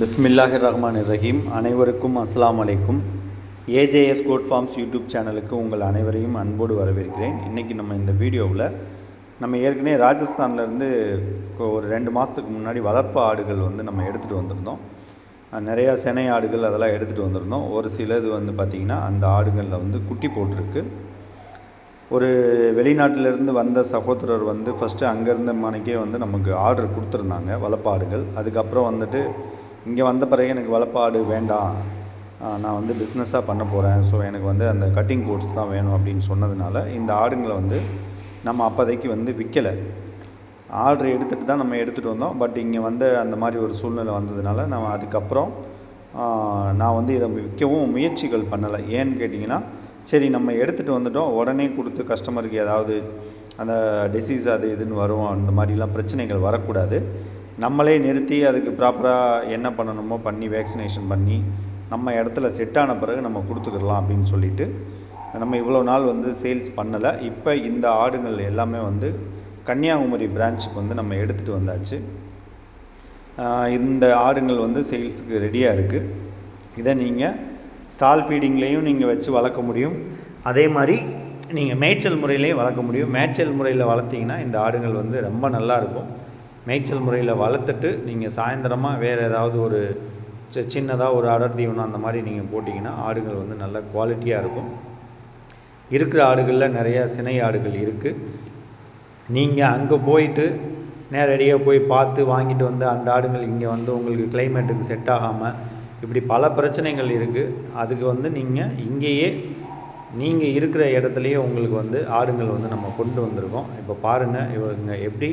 பிஸ்மில்லாஹி ரஹ்மான் ரஹீம் அனைவருக்கும் அஸ்லாம் அலைக்கும். ஏஜேஎஸ் கோட் ஃபார்ம்ஸ் யூடியூப் சேனலுக்கு உங்கள் அனைவரையும் அன்போடு வரவேற்கிறேன். இன்றைக்கி நம்ம இந்த வீடியோவில் நம்ம ஏற்கனவே ராஜஸ்தான்லேருந்து ஒரு ரெண்டு மாதத்துக்கு முன்னாடி வளர்ப்பு ஆடுகள் வந்து நம்ம எடுத்துகிட்டு வந்திருந்தோம். நிறையா செனை ஆடுகள் அதெல்லாம் எடுத்துகிட்டு வந்திருந்தோம். ஒரு சிலது வந்து பார்த்திங்கன்னா அந்த ஆடுகளில் வந்து குட்டி போட்டிருக்கு. ஒரு வெளிநாட்டிலேருந்து வந்த சகோதரர் வந்து ஃபஸ்ட்டு அங்கேருந்த மனைக்கே வந்து நமக்கு ஆர்டர் கொடுத்துருந்தாங்க வளர்ப்பாடுகள் அதுக்கப்புறம் வந்துட்டு இங்கே வந்த பிறகு எனக்கு வளப்பாடு வேண்டாம். நான் வந்து பிஸ்னஸாக பண்ண போகிறேன் ஸோ எனக்கு வந்து அந்த கட்டிங் கோட்ஸ் தான் வேணும் அப்படின்னு சொன்னதுனால இந்த ஆடுங்களை வந்து நம்ம அப்போதைக்கு வந்து விற்கலை ஆர்டர் எடுத்துகிட்டு தான் நம்ம எடுத்துகிட்டு வந்தோம். பட் இங்கே வந்து அந்த மாதிரி ஒரு சூழ்நிலை வந்ததுனால நம்ம அதுக்கப்புறம் நான் வந்து இதை விற்கவும் முயற்சிகள் பண்ணலை. ஏன்னு கேட்டிங்கன்னா சரி நம்ம எடுத்துகிட்டு வந்துட்டோம். உடனே கொடுத்து கஸ்டமருக்கு ஏதாவது அந்த டிசீஸ் அது இதுன்னு வரும். அந்த மாதிரிலாம் பிரச்சனைகள் வரக்கூடாது. நம்மளே நிறுத்தி அதுக்கு ப்ராப்பராக என்ன பண்ணணுமோ பண்ணி வேக்சினேஷன் பண்ணி நம்ம இடத்துல செட் ஆன பிறகு நம்ம கொடுத்துக்கிடலாம் அப்படின்னு சொல்லிட்டு நம்ம இவ்வளோ நாள் வந்து சேல்ஸ் பண்ணலை. இப்போ இந்த ஆடுகள் எல்லாமே வந்து கன்னியாகுமரி பிரான்ச்சுக்கு வந்து நம்ம எடுத்துகிட்டு வந்தாச்சு. இந்த ஆடுங்கள் வந்து சேல்ஸுக்கு ரெடியாக இருக்குது இதை நீங்கள் ஸ்டால் ஃபீடிங்லேயும் நீங்கள் வச்சு வளர்க்க முடியும். அதே மாதிரி நீங்கள் மேய்ச்சல் முறையிலையும் வளர்க்க முடியும். மேய்ச்சல் முறையில் வளர்த்தீங்கன்னா இந்த ஆடுகள் வந்து ரொம்ப நல்லா இருக்கும். மேய்ச்சல் முறையில் வளர்த்துட்டு நீங்கள் சாயந்தரமாக வேறு ஏதாவது ஒரு சி சின்னதாக ஒரு அடர் தீவனம் அந்த மாதிரி நீங்கள் போட்டிங்கன்னா ஆடுகள் வந்து நல்ல குவாலிட்டியாக இருக்கும். இருக்கிற ஆடுகளில் நிறையா சினை ஆடுகள் இருக்குது நீங்கள் அங்கே போயிட்டு நேரடியாக போய் பார்த்து வாங்கிட்டு வந்து அந்த ஆடுகள் இங்கே வந்து உங்களுக்கு கிளைமேட்டுக்கு செட் ஆகாமல் இப்படி பல பிரச்சனைகள் இருக்குது அதுக்கு வந்து நீங்கள் இங்கேயே நீங்கள் இருக்கிற இடத்துலையே உங்களுக்கு வந்து ஆடுங்கள் வந்து நம்ம கொண்டு வந்திருக்கோம். இப்போ பாருங்கள் இவங்க எப்படி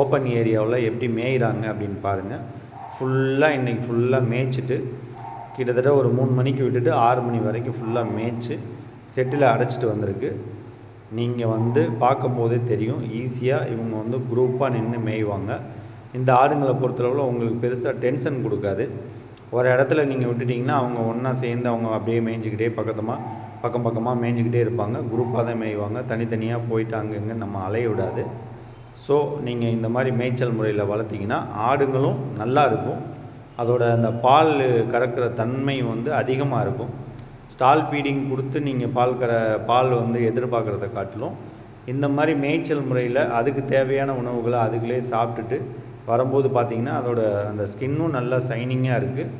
ஓப்பன் ஏரியாவில் எப்படி மேய்கிறாங்க அப்படின்னு பாருங்கள் ஃபுல்லாக இன்றைக்கி ஃபுல்லாக மேய்ச்சிட்டு கிட்டத்தட்ட ஒரு மூணு மணிக்கு விட்டுட்டு ஆறு மணி வரைக்கும் ஃபுல்லாக மேய்ச்சி செட்டில் அடைச்சிட்டு வந்திருக்கு. நீங்கள் வந்து பார்க்கும்போதே தெரியும் ஈஸியாக இவங்க வந்து குரூப்பாக நின்று மேய்வாங்க. இந்த ஆடுங்களை பொறுத்தளவில் உங்களுக்கு பெருசாக டென்ஷன் கொடுக்காது. ஒரு இடத்துல நீங்கள் விட்டுட்டிங்கன்னா அவங்க ஒன்றா சேர்ந்து அவங்க அப்படியே மேய்ஞ்சிக்கிட்டே பக்கத்தமாக பக்கம் பக்கமாக மேய்ஞ்சிக்கிட்டே இருப்பாங்க. குரூப்பாக தான் மேய்வாங்க. தனித்தனியாக போயிட்டு அங்கங்கே நம்ம அலைய விடாது. ஸோ நீங்கள் இந்த மாதிரி மேய்ச்சல் முறையில் வளர்த்திங்கன்னா ஆடுங்களும் நல்லா இருக்கும். அதோட அந்த பால் கறக்கிற தன்மை வந்து அதிகமாக இருக்கும். ஸ்டால் ஃபீடிங் கொடுத்து நீங்கள் பால் கற பால் வந்து எதிர்பார்க்குறத காட்டிலும் இந்த மாதிரி மேய்ச்சல் முறையில் அதுக்கு தேவையான உணவுகளை அதுகளே சாப்பிட்டுட்டு வரும்போது பார்த்திங்கன்னா அதோட அந்த ஸ்கின்னும் நல்லா சைனிங்காக இருக்குது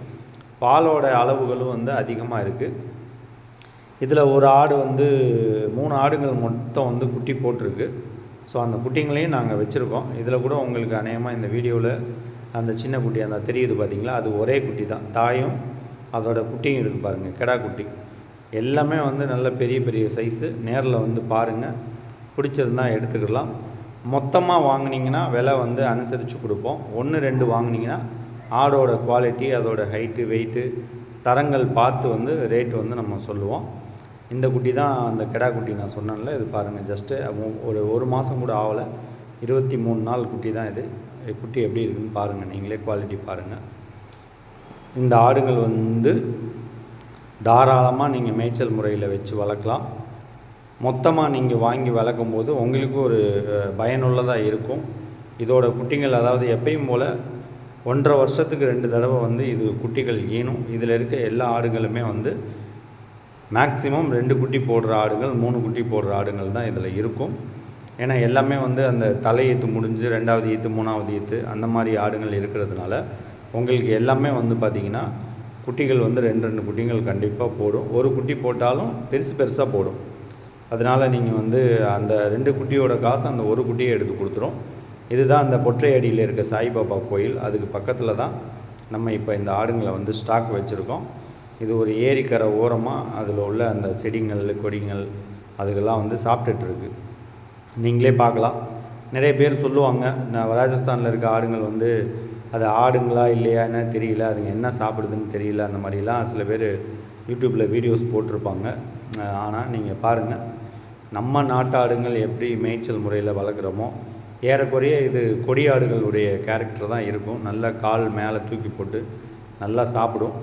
பாலோட அளவுகளும் வந்து அதிகமாக இருக்குது இதில் ஒரு ஆடு வந்து மூணு ஆடுங்கள் மொத்தம் வந்து குட்டி போட்டிருக்கு. ஸோ அந்த குட்டிங்களையும் நாங்கள் வச்சுருக்கோம். இதில் கூட உங்களுக்கு அநேகமாக இந்த வீடியோவில் அந்த சின்ன குட்டி அந்த தெரியுது பார்த்தீங்களா? அது ஒரே குட்டி தான். தாயும் அதோட குட்டியும் இருக்குது பாருங்கள் கெடா குட்டி. எல்லாமே வந்து நல்ல பெரிய பெரிய சைஸு. நேரில் வந்து பாருங்கள் பிடிச்சிருந்தா எடுத்துக்கலாம். மொத்தமாக வாங்கினீங்கன்னா விலை வந்து அனுசரித்து கொடுப்போம். ஒன்று ரெண்டு வாங்கினீங்கன்னா ஆடோட குவாலிட்டி அதோடய ஹைட்டு வெயிட்டு தரங்கள் பார்த்து வந்து ரேட் வந்து நம்ம சொல்லுவோம். இந்த குட்டி தான் அந்த கெடா குட்டி நான் சொன்னேன்ல இது பாருங்கள் ஜஸ்ட்டு ஒரு ஒரு மாதம் கூட ஆகலை இருபத்தி மூணு நாள் குட்டி தான் இது. குட்டி எப்படி இருக்குன்னு பாருங்கள் நீங்களே குவாலிட்டி பாருங்கள் இந்த ஆடுகள் வந்து தாராளமாக நீங்கள் மேய்ச்சல் முறையில் வச்சு வளர்க்கலாம். மொத்தமாக நீங்கள் வாங்கி வளர்க்கும் போது உங்களுக்கு ஒரு பயனுள்ளதாக இருக்கும். இதோட குட்டிகள் அதாவது எப்பயும் போல் ஒன்றரை வருஷத்துக்கு ரெண்டு தடவை வந்து இது குட்டிகள் ஈனும். இதில் இருக்க எல்லா ஆடுகளுமே வந்து மேக்ஸிமம் ரெண்டு குட்டி போடுற ஆடுகள் மூணு குட்டி போடுற ஆடுகள் தான் இதில் இருக்கும். ஏன்னா எல்லாமே வந்து அந்த தலை ஈத்து முடிஞ்சு ரெண்டாவது ஈத்து மூணாவது ஈத்து அந்த மாதிரி ஆடுகள் இருக்கிறதுனால உங்களுக்கு எல்லாமே வந்து பார்த்திங்கன்னா குட்டிகள் வந்து ரெண்டு ரெண்டு குட்டிகள் கண்டிப்பாக போடும். ஒரு குட்டி போட்டாலும் பெருசு பெருசாக போடும். அதனால் நீங்கள் வந்து அந்த ரெண்டு குட்டியோட காசு அந்த ஒரு குட்டியை எடுத்து கொடுத்துரும். இதுதான் அந்த பொற்றை அடியில் இருக்க சாய்பாபா கோயில். அதுக்கு பக்கத்தில் தான் நம்ம இப்போ இந்த ஆடுங்களை வந்து ஸ்டாக் வச்சுருக்கோம். இது ஒரு ஏரிக்கரை ஓரமாக அதில் உள்ள அந்த செடிங்கள் கொடிகள் அதுக்கெல்லாம் வந்து சாப்பிட்டுட்ருக்கு நீங்களே பார்க்கலாம். நிறைய பேர் சொல்லுவாங்க நான் ராஜஸ்தானில் இருக்க ஆடுங்கள் வந்து அது ஆடுங்களா இல்லையான்னு தெரியல அதுங்க என்ன சாப்பிடுதுன்னு தெரியல அந்த மாதிரிலாம் சில பேர் யூடியூப்பில் வீடியோஸ் போட்டிருப்பாங்க. ஆனால் நீங்கள் பாருங்கள் நம்ம நாட்டு ஆடுங்கள் எப்படி மேய்ச்சல் முறையில் வளர்க்குறோமோ ஏறக்குறைய இது கொடி ஆடுகளுடைய கேரக்டர் தான் இருக்கும். நல்ல கால் மேலே தூக்கி போட்டு நல்லா சாப்பிடும்.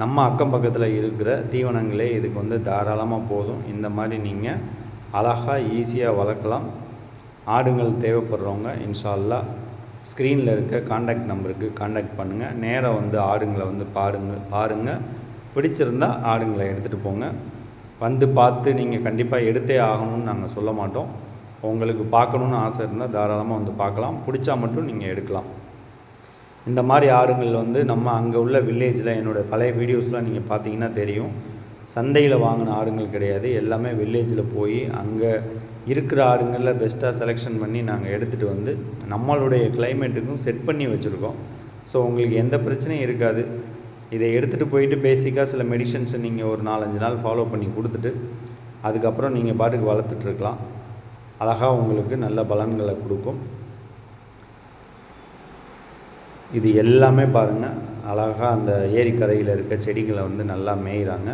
நம்ம அக்கம் பக்கத்தில் இருக்கிற தீவனங்களே இதுக்கு வந்து தாராளமாக போதும். இந்த மாதிரி நீங்கள் அழகாக ஈஸியாக வளர்க்கலாம். ஆடுங்கள் தேவைப்படுறவங்க இன்ஷால்லா ஸ்க்ரீனில் இருக்க காண்டாக்ட் நம்பருக்கு காண்டாக்ட் பண்ணுங்கள் நேராக வந்து ஆடுங்களை வந்து பாருங்கள் பாருங்கள் பிடிச்சிருந்தா ஆடுங்களை எடுத்துகிட்டு போங்க. வந்து பார்த்து நீங்கள் கண்டிப்பாக எடுத்தே ஆகணும்னு நாங்கள் சொல்ல மாட்டோம். உங்களுக்கு பார்க்கணுன்னு ஆசை இருந்தால் தாராளமாக வந்து பார்க்கலாம். பிடிச்சா மட்டும் நீங்கள் எடுக்கலாம். இந்த மாதிரி ஆடுங்கள் வந்து நம்ம அங்கே உள்ள வில்லேஜில் என்னோடய பழைய வீடியோஸ்லாம் நீங்கள் பார்த்தீங்கன்னா தெரியும். சந்தையில் வாங்கின ஆடுங்கள் கிடையாது. எல்லாமே வில்லேஜில் போய் அங்கே இருக்கிற ஆடுங்களில் பெஸ்ட்டாக செலெக்ஷன் பண்ணி நாங்கள் எடுத்துகிட்டு வந்து நம்மளுடைய கிளைமேட்டுக்கும் செட் பண்ணி வச்சுருக்கோம். ஸோ உங்களுக்கு எந்த பிரச்சனையும் இருக்காது. இதை எடுத்துகிட்டு போயிட்டு பேசிக்காக சில மெடிசன்ஸை நீங்கள் ஒரு நாலஞ்சு நாள் ஃபாலோ பண்ணி கொடுத்துட்டு அதுக்கப்புறம் நீங்கள் பாட்டுக்கு வளர்த்துட்ருக்கலாம் அழகாக உங்களுக்கு நல்ல பலன்களை கொடுக்கும். இது எல்லாமே பாருங்கள் அழகாக அந்த ஏரிக்கரையில் இருக்க செடிகளை வந்து நல்லா மேய்கிறாங்க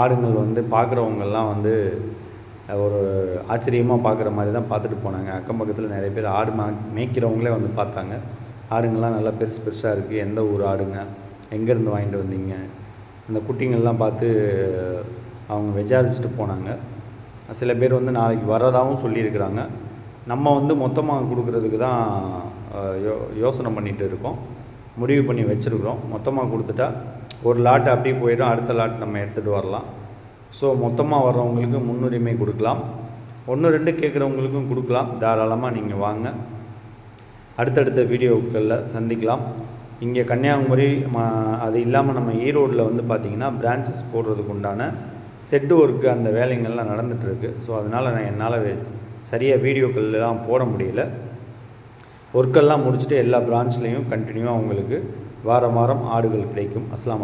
ஆடுங்கள் வந்து பார்க்குறவங்கெல்லாம் வந்து ஒரு ஆச்சரியமாக பார்க்குற மாதிரி தான் பார்த்துட்டு போனாங்க. அக்கம் பக்கத்தில் நிறைய பேர் ஆடு மா மேய்க்கிறவங்களே வந்து பார்த்தாங்க. ஆடுங்கள்லாம் நல்லா பெருசு பெருசாக இருக்குது எந்த ஊர் ஆடுங்க? எங்கேருந்து வாங்கிட்டு வந்தீங்க? அந்த குட்டிங்கள்லாம் பார்த்து அவங்க விசாரிச்சுட்டு போனாங்க. சில பேர் வந்து நாளைக்கு வரதாகவும் சொல்லியிருக்கிறாங்க. நம்ம வந்து மொத்தமாக கொடுக்குறதுக்கு தான் யோ யோசனை பண்ணிகிட்டு இருக்கோம். முடிவு பண்ணி வச்சுருக்குறோம். மொத்தமாக கொடுத்துட்டா ஒரு லாட் அப்படியே போயிடும். அடுத்த லாட் நம்ம எடுத்துகிட்டு வரலாம். ஸோ மொத்தமாக வர்றவங்களுக்கு முன்னுரிமை கொடுக்கலாம். ஒன்று ரெண்டு கேட்குறவங்களுக்கும் கொடுக்கலாம். தாராளமாக நீங்கள் வாங்க. அடுத்தடுத்த வீடியோக்களில் சந்திக்கலாம். இங்கே கன்னியாகுமரி ம அது இல்லாமல் நம்ம ஈரோட்டில் வந்து பார்த்திங்கன்னா பிரான்ச்சஸ் போடுறதுக்கு உண்டான செட்டு ஒர்க்கு அந்த வேலைங்கள்லாம் நடந்துகிட்ருக்கு ஸோ அதனால் நான் என்னால் சரியாக வீடியோக்கள்லாம் போட முடியல. ஒர்க்கெல்லாம் முடிச்சுட்டு எல்லா பிரான்ச்லேயும் கண்டினியூவாக உங்களுக்கு வாரம் வாரம் ஆடுகள் கிடைக்கும். அஸ்லாம்